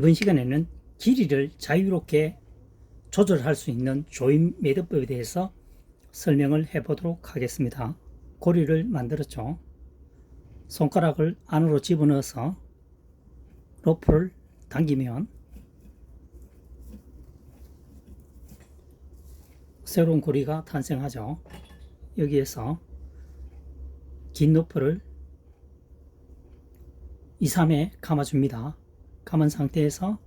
이번 시간에는 길이를 자유롭게 조절할 수 있는 조임 매듭법에 대해서 설명을 해 보도록 하겠습니다. 고리를 만들었죠. 손가락을 안으로 집어넣어서 로프를 당기면 새로운 고리가 탄생하죠. 여기에서 긴 로프를 2, 3에 감아줍니다. 감은 상태에서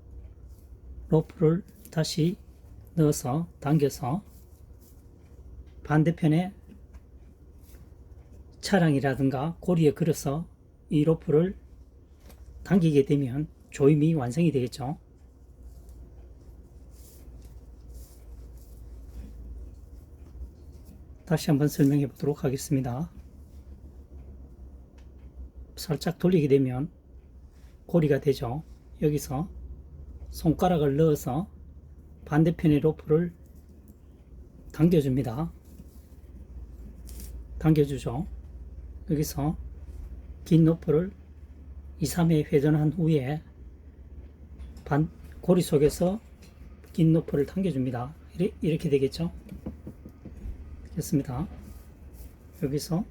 로프를 다시 넣어서 당겨서 반대편에 차량이라든가 고리에 걸어서 이 로프를 당기게 되면 조임이 완성이 되겠죠. 다시 한번 설명해 보도록 하겠습니다. 살짝 돌리게 되면 고리가 되죠. 여기서 손가락을 넣어서 반대편의 로프를 당겨줍니다. 당겨주죠. 여기서 긴 로프를 2, 3회 회전한 후에 반, 고리 속에서 긴 로프를 당겨줍니다. 이렇게, 되겠죠. 됐습니다. 여기서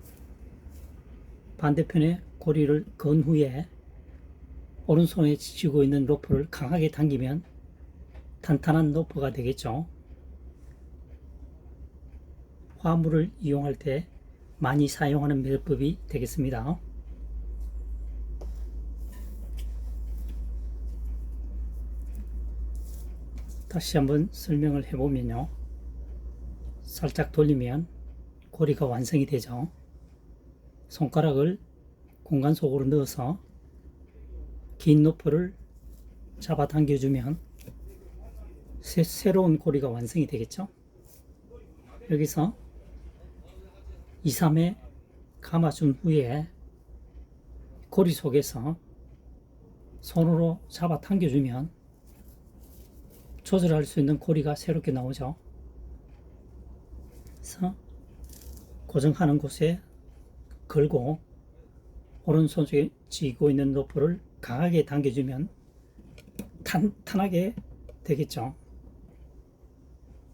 반대편에 고리를 건 후에 오른손에 쥐고 있는 로프를 강하게 당기면 탄탄한 로프가 되겠죠. 화물을 이용할 때 많이 사용하는 매듭법이 되겠습니다. 다시 한번 설명을 해보면요. 살짝 돌리면 고리가 완성이 되죠. 손가락을 공간 속으로 넣어서 긴 노프를 잡아 당겨주면 새, 새로운 고리가 완성이 되겠죠. 여기서 2, 3에 감아준 후에 고리 속에서 손으로 잡아 당겨주면 조절할 수 있는 고리가 새롭게 나오죠. 그래서 고정하는 곳에 걸고 오른손에 쥐고 있는 로프를 강하게 당겨주면 탄탄하게 되겠죠.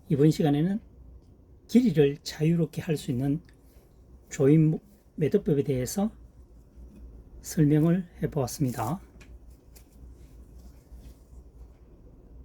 이번 시간에는 길이를 자유롭게 할 수 있는 조임 매듭법에 대해서 설명을 해 보았습니다.